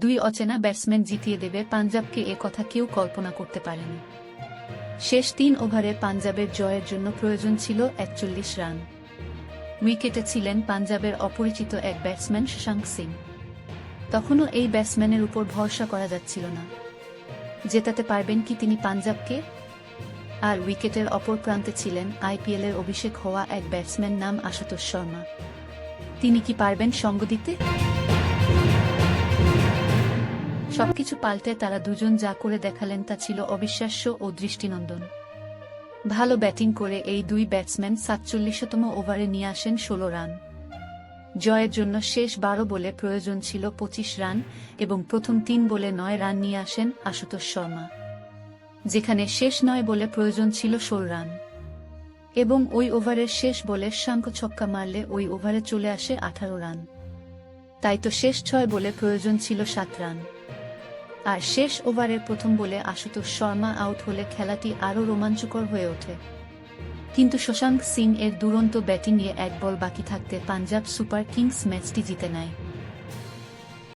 দুই অচেনা ব্যাটসম্যান জিতিয়ে দেবে পাঞ্জাবকে এ কথা কেউ কল্পনা করতে পারেনি। শেষ তিন ওভারে পাঞ্জাবের জয়ের জন্য প্রয়োজন ছিল একচল্লিশ রান। উইকেটে ছিলেন পাঞ্জাবের অপরিচিত এক ব্যাটসম্যান শশাঙ্ক সিং। তখনও এই ব্যাটসম্যানের উপর ভরসা করা যাচ্ছিল না। জেতাতে পারবেন কি তিনি পাঞ্জাবকে? আর উইকেটের অপর প্রান্তে ছিলেন আইপিএলের অভিষেক হওয়া এক ব্যাটসম্যান নাম আশুতোষ শর্মা। তিনি কি পারবেন সঙ্গ দিতে? সবকিছু পাল্টে তারা দুজন যা করে দেখালেন তা ছিল অবিশ্বাস্য ও দৃষ্টিনন্দন। ভালো ব্যাটিং করে এই দুই ব্যাটসম্যান সাতচল্লিশতম ওভারে নিয়ে আসেন ষোলো রান। জয়ের জন্য শেষ বারো বলে প্রয়োজন ছিল পঁচিশ রান এবং প্রথম তিন বলে নয় রান নিয়ে আসেন আশুতোষ শর্মা। যেখানে শেষ নয় বলে প্রয়োজন ছিল ষোল রান। এবং ওই ওভারের শেষ বলে শাঙ্ক ছক্কা মারলে ওই ওভারে চলে আসে আঠারো রান। তাই তো শেষ ছয় বলে প্রয়োজন ছিল সাত রান। আর শেষ ওভারের প্রথম বলে আশুতোষ শর্মা আউট হলে খেলাটি আরও রোমাঞ্চকর হয়ে ওঠে। কিন্তু শশাঙ্ক সিং এর দুরন্ত ব্যাটিংয়ে এক বল বাকি থাকতে পাঞ্জাব সুপার কিংস ম্যাচটি জিতে নেয়।